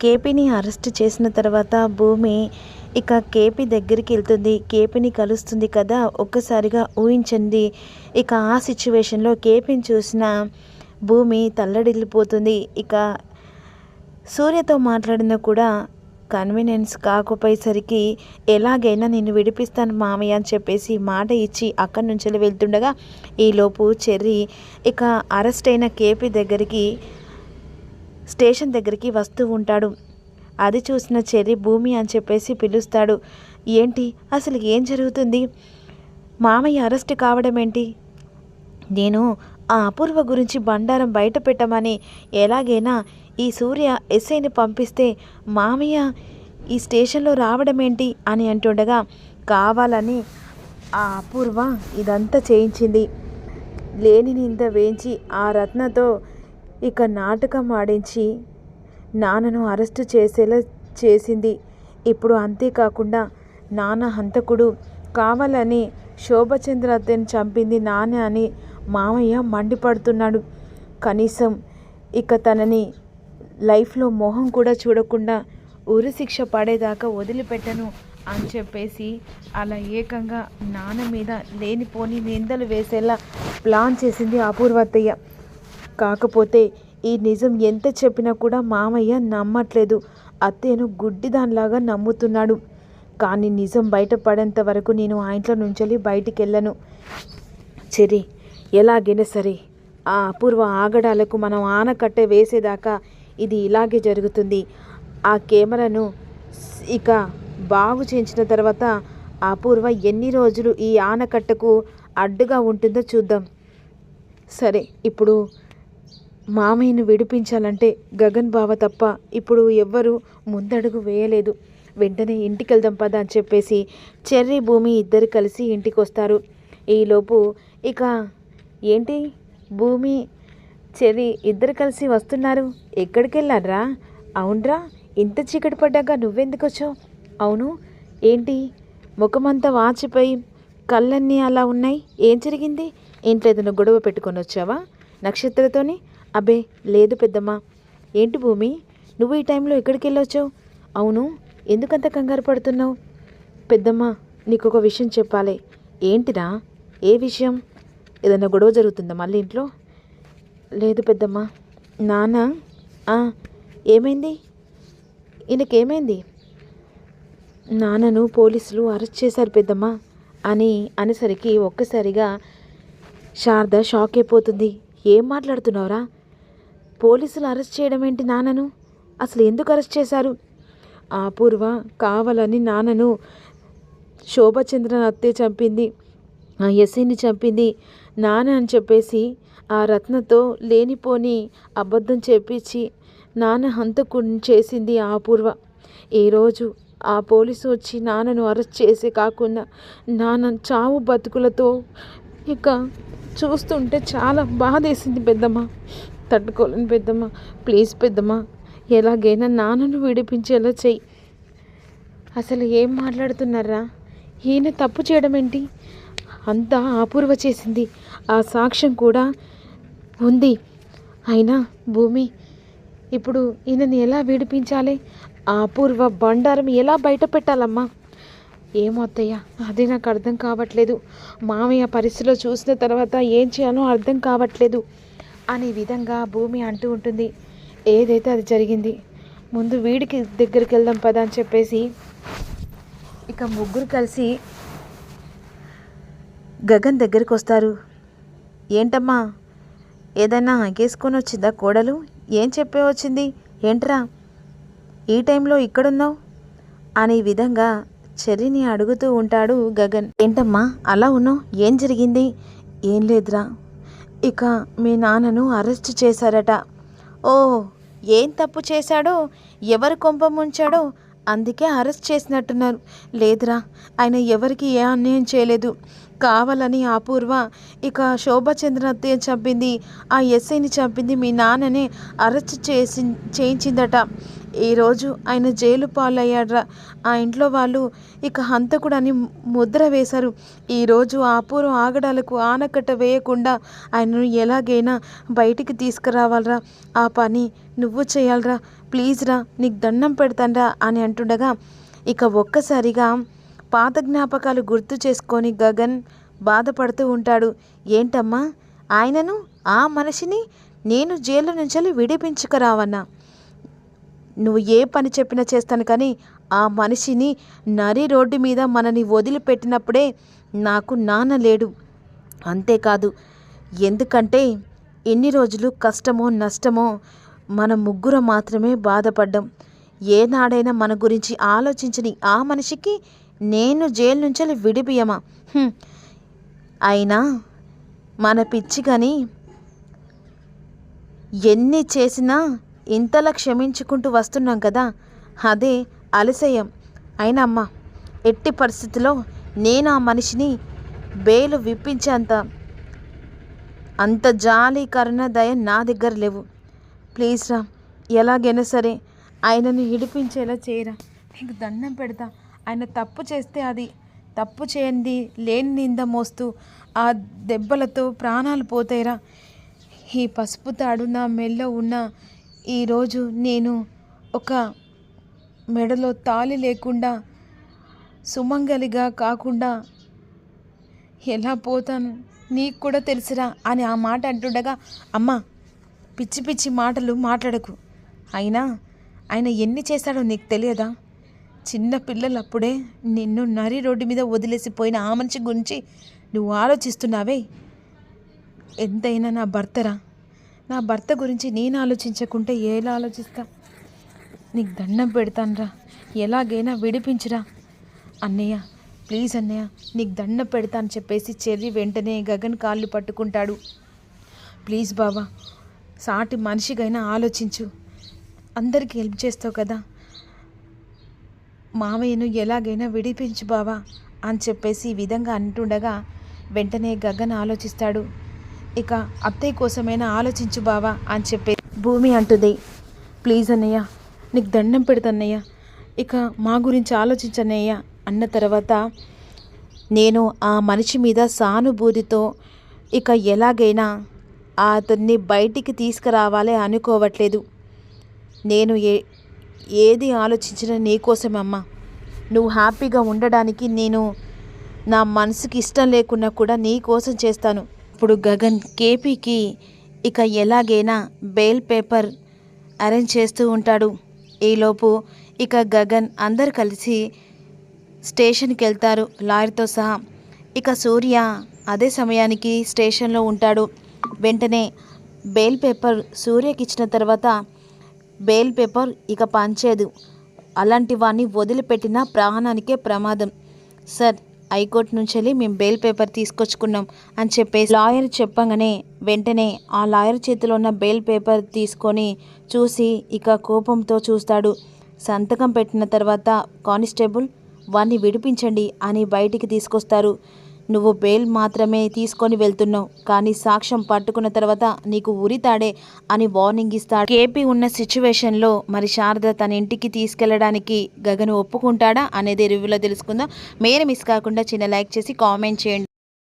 కేపీని arrest చేసిన తర్వాత భూమి ఇక కేపీ దగ్గరికి వెళ్తుంది. కేపీని కలుస్తుంది కదా ఒక్కసారిగా ఊహించండి. ఇక ఆ సిచ్యువేషన్లో కేపీని చూసిన భూమి తల్లడిల్లిపోతుంది. ఇక సూర్యతో మాట్లాడినా కూడా కన్వీనియన్స్ కాకపోయేసరికి ఎలాగైనా నేను విడిపిస్తాను మామయ్య అని చెప్పేసి మాట ఇచ్చి అక్కడి నుంచి వెళ్తుండగా ఈలోపు చెర్రీ ఇక అరెస్ట్ అయిన కేపీ దగ్గరికి స్టేషన్ దగ్గరికి వస్తూ ఉంటాడు. అది చూసిన చెర్రీ భూమి అని చెప్పేసి పిలుస్తాడు. ఏంటి? అసలు ఏం జరుగుతుంది? మామయ్య అరెస్ట్ కావడం ఏంటి? నేను ఆ అపూర్వ గురించి బండారం బయట పెట్టమని ఎలాగైనా ఈ సూర్య ఎస్ఐని పంపిస్తే మామయ్య ఈ స్టేషన్లో రావడం ఏంటి అని అంటుండగా కావాలని ఆ అపూర్వ ఇదంతా చేయించింది. లేని నింద వేయించి ఆ రత్నతో ఇక నాటకం ఆడించి నాన్నను అరెస్టు చేసేలా చేసింది. ఇప్పుడు అంతేకాకుండా నాన్న హంతకుడు కావాలని శోభచంద్ర అత్తని చంపింది నాన్న అని మామయ్య మండిపడుతున్నాడు. కనీసం ఇక తనని లైఫ్లో మొహం కూడా చూడకుండా ఉరిశిక్ష పడేదాకా వదిలిపెట్టను అని చెప్పేసి అలా ఏకంగా నాన్న మీద లేనిపోని నిందలు వేసేలా ప్లాన్ చేసింది అపూర్వత్తయ్య కాకపోతే ఈ నిజం ఎంత చెప్పినా కూడా మామయ్య నమ్మట్లేదు. అత్తయ్యను గుడ్డిదానిలాగా నమ్ముతున్నాడు. కానీ నిజం బయటపడేంత వరకు నేను ఆ ఇంట్లో నుంచి బయటికి వెళ్ళను చెరి ఎలాగైనా సరే ఆ అపూర్వ ఆగడాలకు మనం ఆనకట్ట వేసేదాకా ఇది ఇలాగే జరుగుతుంది. ఆ కెమెరాను ఇక బాగు చేయించిన తర్వాత అపూర్వ ఎన్ని రోజులు ఈ ఆనకట్టకు అడ్డుగా ఉంటుందో చూద్దాం. సరే ఇప్పుడు మామయ్యను విడిపించాలంటే గగన్ బావ తప్ప ఇప్పుడు ఎవ్వరూ ముందడుగు వేయలేదు. వెంటనే ఇంటికి వెళ్దాం పద అని చెప్పేసి చెర్రీ భూమి ఇద్దరు కలిసి ఇంటికి వస్తారు ఈలోపు ఇక ఏంటి? భూమి చెర్రీ ఇద్దరు కలిసి వస్తున్నారు. ఎక్కడికి వెళ్ళారా అవునరా ఇంత చీకటి పడ్డాక నువ్వెందుకు వచ్చావు అవును ఏంటి? ముఖమంతా వాచిపోయి కళ్ళన్నీ అలా ఉన్నాయి. ఏం జరిగింది? ఇంట్లో ఏదైనా గొడవ పెట్టుకొని వచ్చావా నక్షత్రతోని? అబ్బే లేదు పెద్దమ్మా. ఏంటి భూమి? నువ్వు ఈ టైంలో ఎక్కడికి వెళ్ళొచ్చావు అవును ఎందుకంత కంగారు పడుతున్నావు? పెద్దమ్మ నీకు ఒక విషయం చెప్పాలి. ఏంటిరా ఏ విషయం? ఏదైనా గొడవ జరుగుతుందా మళ్ళీ ఇంట్లో? లేదు పెద్దమ్మ. నాన్న? ఏమైంది? ఈయనకేమైంది? నాన్నను పోలీసులు అరెస్ట్ చేశారు పెద్దమ్మ. అని అనేసరికి ఒక్కసారిగా శారద షాక్ అయిపోతుంది. ఏం మాట్లాడుతున్నావురా? పోలీసులు అరెస్ట్ చేయడం ఏంటి నాన్నను? అసలు ఎందుకు అరెస్ట్ చేశారు? ఆ అపూర్వ కావాలని నాన్నను శోభచంద్రన్ అత్తే చంపింది ఆ ఎస్ఐని చంపింది నాన్న అని చెప్పేసి ఆ రత్నతో లేనిపోని అబద్ధం చెప్పించి నాన్న హంతకు చేసింది ఆ అపూర్వ. ఈరోజు ఆ పోలీసు వచ్చి నాన్నను అరెస్ట్ చేసి కాకుండా నాన్న చావు బతుకులతో ఇక చూస్తుంటే చాలా బాధేసింది పెద్దమ్మ. తట్టుకోలేను పెద్దమ్మ. ప్లీజ్ పెద్దమ్మ ఎలాగైనా నాన్నను విడిపించేలా చెయ్యి. అసలు ఏం మాట్లాడుతున్నారా? ఈయన తప్పు చేయడం ఏంటి అంతా అపూర్వ చేసింది. ఆ సాక్ష్యం కూడా ఉంది. అయినా భూమి ఇప్పుడు ఈయనని ఎలా విడిపించాలి? ఆ అపూర్వ బండారం ఎలా బయట పెట్టాలమ్మా? ఏమో అత్తయ్య అది నాకు అర్థం కావట్లేదు. మామయ్య పరిస్థితిలో చూసిన తర్వాత ఏం చేయాలో అర్థం కావట్లేదు. అనే విధంగా భూమి అంటూ ఉంటుంది. ఏదైతే అది జరిగింది? ముందు వీడికి దగ్గరికి వెళ్దాం పదా అని చెప్పేసి ఇక ముగ్గురు కలిసి గగన్ దగ్గరికి వస్తారు. ఏంటమ్మా? ఏదైనా గేసుకొని వచ్చిందా కోడలు? ఏం చెప్పే వచ్చింది? ఏంట్రా? ఈ టైంలో ఇక్కడున్నావు? అనే విధంగా చెర్రిని అడుగుతూ ఉంటాడు గగన్. ఏంటమ్మా? అలా ఉన్నావు? ఏం జరిగింది? ఏం లేదురా. ఇక మీ నాన్నను అరెస్ట్ చేశారట. ఓ ఏం తప్పు చేశాడో? ఎవరు కొంప ముంచాడో? అందుకే అరెస్ట్ చేసినట్టున్నారు. లేదురా ఆయన ఎవరికి ఏ అన్యాయం చేయలేదు. కావాలని అపూర్వ ఇక శోభచంద్ర అత్తయ్య చంపింది ఆ ఎస్ఐని చంపింది మీ నాన్ననే అరెస్ట్ చేసి చేయించిందట. ఈరోజు ఆయన జైలు పాలయ్యాడ్రా. ఆ ఇంట్లో వాళ్ళు ఇక హంతకుడని ముద్ర వేశారు. ఈరోజు ఆ అపూర్వ ఆగడాలకు ఆనకట్ట వేయకుండా ఆయనను ఎలాగైనా బయటికి తీసుకురావాలరా. ఆ పని నువ్వు చేయాలరా. ప్లీజ్ రా నీకు దండం పెడతానరా అని అంటుండగా ఇక ఒక్కసారిగా పాత జ్ఞాపకాలు గుర్తు చేసుకొని గగన్ బాధపడుతూ ఉంటాడు. ఏంటమ్మా? ఆయనను ఆ మనిషిని నేను జైలు నుంచి విడిపించుకురావన్నా. నువ్వు ఏ పని చెప్పినా చేస్తాను కానీ ఆ మనిషిని నరి రోడ్డు మీద మనని వదిలిపెట్టినప్పుడే నాకు నాన్న లేడు. అంతేకాదు ఎందుకంటే ఎన్ని రోజులు కష్టమో నష్టమో మన ముగ్గురం మాత్రమే బాధపడ్డాం. ఏనాడైనా మన గురించి ఆలోచించని ఆ మనిషికి నేను జైలు నుంచి విడిపియమా అయినా మన పిచ్చి కానీ ఎన్ని చేసినా ఇంతలా క్షమించుకుంటూ వస్తున్నాం కదా? అదే అలసయం. అయినా అమ్మ ఎట్టి పరిస్థితిలో నేను ఆ మనిషిని బేలు విప్పించేంత అంత జాలి కరుణ దయ నా దగ్గర లేవు. ప్లీజ్ రా ఎలాగైనా సరే ఆయనను ఇడిపించేలా చేయరా. నీకు దండం పెడతా. ఆయన తప్పు చేస్తే అది. తప్పు చేయండి లేని నింద మోస్తూ ఆ దెబ్బలతో ప్రాణాలు పోతాయిరా. ఈ పసుపు తాడు నా మెల్లో ఉన్న ఈరోజు నేను ఒక మెడలో తాళి లేకుండా సుమంగలిగా కాకుండా ఎలా పోతాను? నీకు కూడా తెలుసురా అని ఆ మాట అంటుండగా అమ్మ పిచ్చి పిచ్చి మాటలు మాట్లాడకు. అయినా ఆయన ఎన్ని చేశాడో నీకు తెలియదా? చిన్న పిల్లలు అప్పుడే నిన్ను నరి రోడ్డు మీద వదిలేసిపోయిన ఆ మనిషి గురించి నువ్వు ఆలోచిస్తున్నావే? ఎంతైనా నా భర్తరా? నా భర్త గురించి నేను ఆలోచించకుంటే ఎలా ఆలోచిస్తా? నీకు దండం పెడతానురా. ఎలాగైనా విడిపించురా. అన్నయ్య ప్లీజ్ అన్నయ్య నీకు దండం పెడతా అని చెప్పేసి చెర్రి వెంటనే గగన్ కాళ్ళు పట్టుకుంటాడు. ప్లీజ్ బాబా సాటి మనిషిగైనా ఆలోచించు. అందరికీ హెల్ప్ చేస్తావు కదా. మామయ్యను ఎలాగైనా విడిపించు బావా అని చెప్పేసి ఈ విధంగా అంటుండగా వెంటనే గగన్ ఆలోచిస్తాడు. ఇక అత్తయ్య కోసమైనా ఆలోచించు బావా అని చెప్పే భూమి అంటుంది. ప్లీజ్ అన్నయ్య నీకు దండం పెడతన్నయ్య. ఇక మా గురించి ఆలోచించన్నయ్య అన్న తర్వాత నేను ఆ మనిషి మీద సానుభూతితో ఇక ఎలాగైనా అతన్ని బయటికి తీసుకురావాలి అనుకోవట్లేదు. నేను ఏ ఏది ఆలోచించినా నీకోసం అమ్మ. నువ్వు హ్యాపీగా ఉండడానికి నేను నా మనసుకి ఇష్టం లేకున్నా కూడా నీ కోసం చేస్తాను. ఇప్పుడు గగన్ కేపీకి ఇక ఎలాగైనా బెయిల్ పేపర్ అరేంజ్ చేస్తూ ఉంటాడు. ఈలోపు ఇక గగన్ అందరు కలిసి స్టేషన్కి వెళ్తారు. లాయర్తో సహా. ఇక సూర్య అదే సమయానికి స్టేషన్లో ఉంటాడు. వెంటనే బేల్ పేపర్ సూర్యకి ఇచ్చిన తర్వాత బేల్ పేపర్ ఇక పంచేదు అలాంటి వాడిని వదిలిపెట్టిన ప్రాణానికే ప్రమాదం. సార్ హైకోర్టు నుంచి వెళ్ళి మేము బెయిల్ పేపర్ తీసుకొచ్చుకున్నాం అని చెప్పేసి లాయర్ చెప్పగానే వెంటనే ఆ లాయర్ చేతిలో ఉన్న బెయిల్ పేపర్ తీసుకొని చూసి ఇక కోపంతో చూస్తాడు. సంతకం పెట్టిన తర్వాత కానిస్టేబుల్ వాణ్ణి విడిపించండి అని బయటికి తీసుకొస్తారు. నువ్వు బెయిల్ మాత్రమే తీసుకొని వెళ్తున్నావు. కానీ సాక్ష్యం పట్టుకున్న తర్వాత నీకు ఉరితాడే అని వార్నింగ్ ఇస్తాడు. కేపీ ఉన్న సిచ్యువేషన్లో మరి శారద తన ఇంటికి తీసుకెళ్ళడానికి గగను ఒప్పుకుంటాడా అనేది రివ్యూలో తెలుసుకుందాం. మీరు మిస్ కాకుండా చిన్న లైక్ చేసి కామెంట్ చేయండి.